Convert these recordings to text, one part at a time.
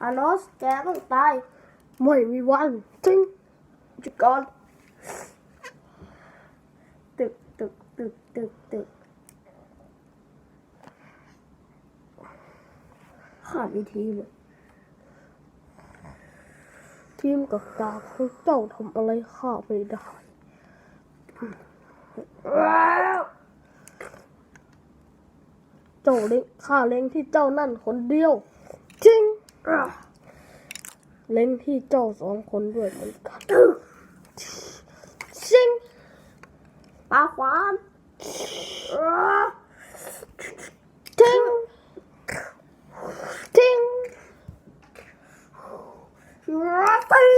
ฮานอสแกต้องตาย ไม่มีวันทิ้งจุดก่อนตึกตึกตึกตึกตึกขาดวิธีเลยทีมกับตาคือเจ้าทำอะไรข้าไม่ได้เจ้าเล็งข้าเล็งที่เจ้านั่นคนเดียว เล็งที่เจ้าสองคนด้วยเหมือนกันจริงปาควานจริงจริงเจ้าบอลนี่มันสายฟ้า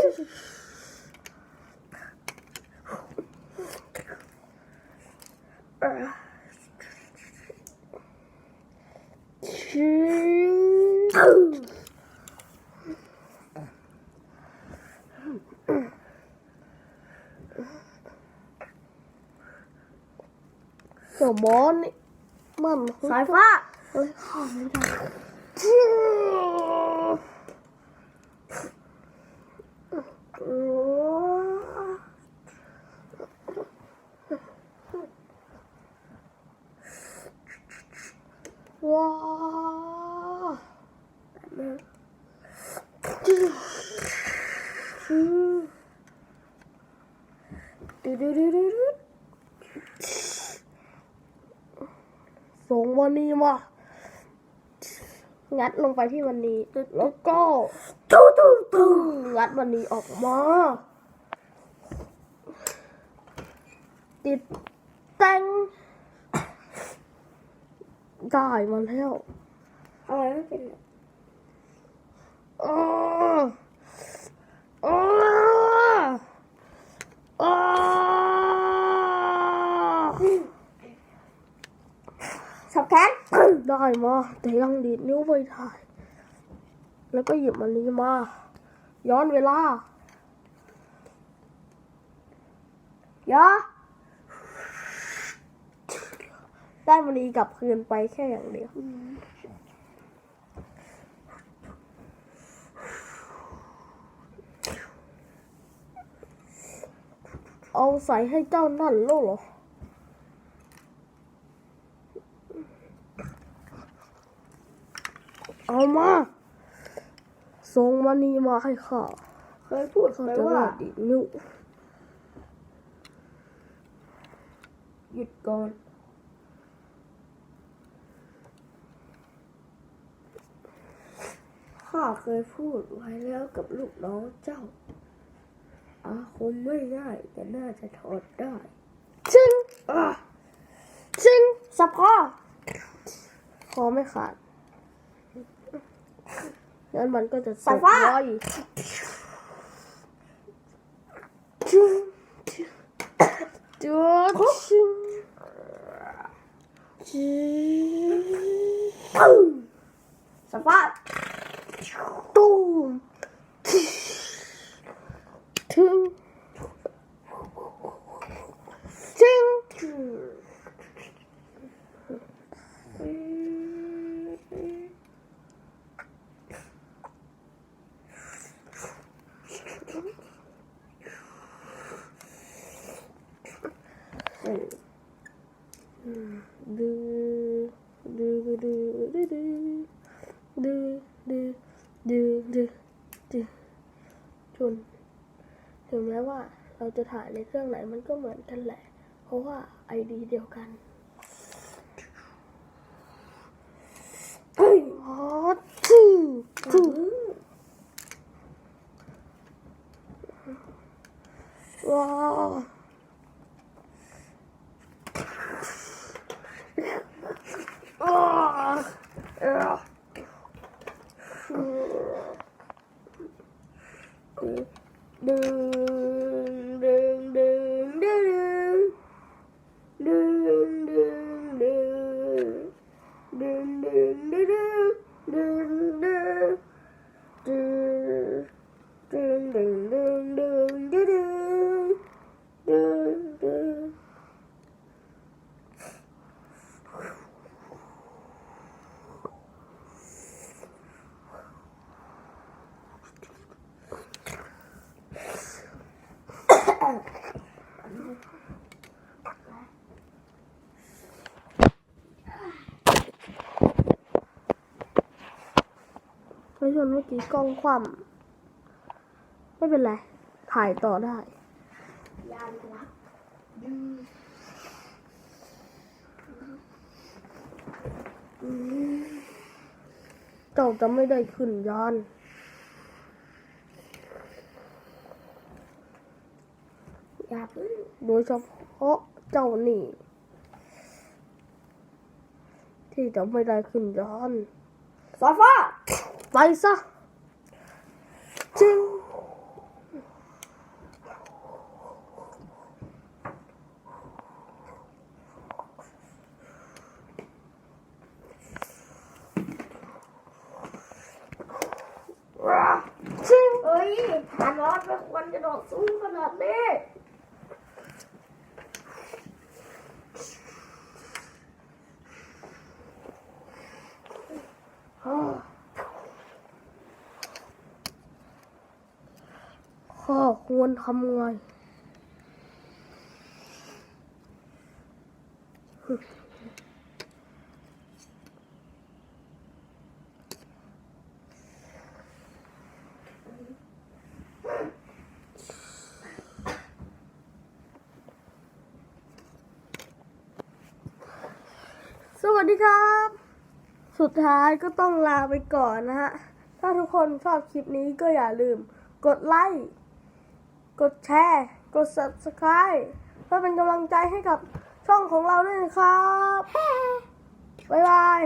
เอ้ kiểu bố này mầm sói phá ôi hòm Wow. Do do do do do. วันนี้มางัดลงไปที่วันนี้ แล้วก็ตู้ตู้ตู้งัดวันนี้ออกมา ติดแต่งได้มาแล้วอะไรไม่เป็นไรอ้าอ้าอ้ สับแขนได้มาแต่ยังดีดนิ้วไม่ได้แล้วก็หยิบมันนี้มา ย้อนเวลายอได้มันนี้กลับคืนไปแค่อย่างเดียวเอาใส่ให้เจ้านั่นแล้วเหรอ เอามาส่งมันนี้มาให้ข้าเคยพูดข้าไปจะว่าได้ดีดนิ้วหยุดก่อนข้าเคยพูดไว้แล้วกับลูกน้องเจ้า อาคมไม่ได้แต่น่าจะถอดได้ชิงอะชิงสับคอคอไม่ขาด งั้นมันก็จะตกลอยจุ๊บจุ๊บจุ๊บจุ๊บสฟ้าตุ้มถึง จะถ่ายในเครื่องไหนมันก็เหมือนกันแหละ เพราะว่าไอดีเดียวกันอ๋อทูทูว้า ไม่ชนเมื่อกี้กล้องคว่ำไม่เป็นไร ถ่ายต่อได้ยานรักเจ้าจะไม่ได้ขึ้นยานอยาพึ่งโดยเฉพาะเจ้านี่ ที่จะไม่ได้ขึ้นยานสายฟ้า ไปซะจริงจริงเอ้ยฐานอสไม่ ควรจะโดดสูงขนาดนี้ข้าควรทำไงสวัสดีครับ สุดท้ายก็ต้องลาไปก่อนนะฮะ ถ้าทุกคนชอบคลิปนี้ก็อย่าลืมกดไลค์ กดแชร์ กด subscribe เพื่อเป็นกำลังใจให้กับช่องของเราด้วยนะครับ บ๊ายบาย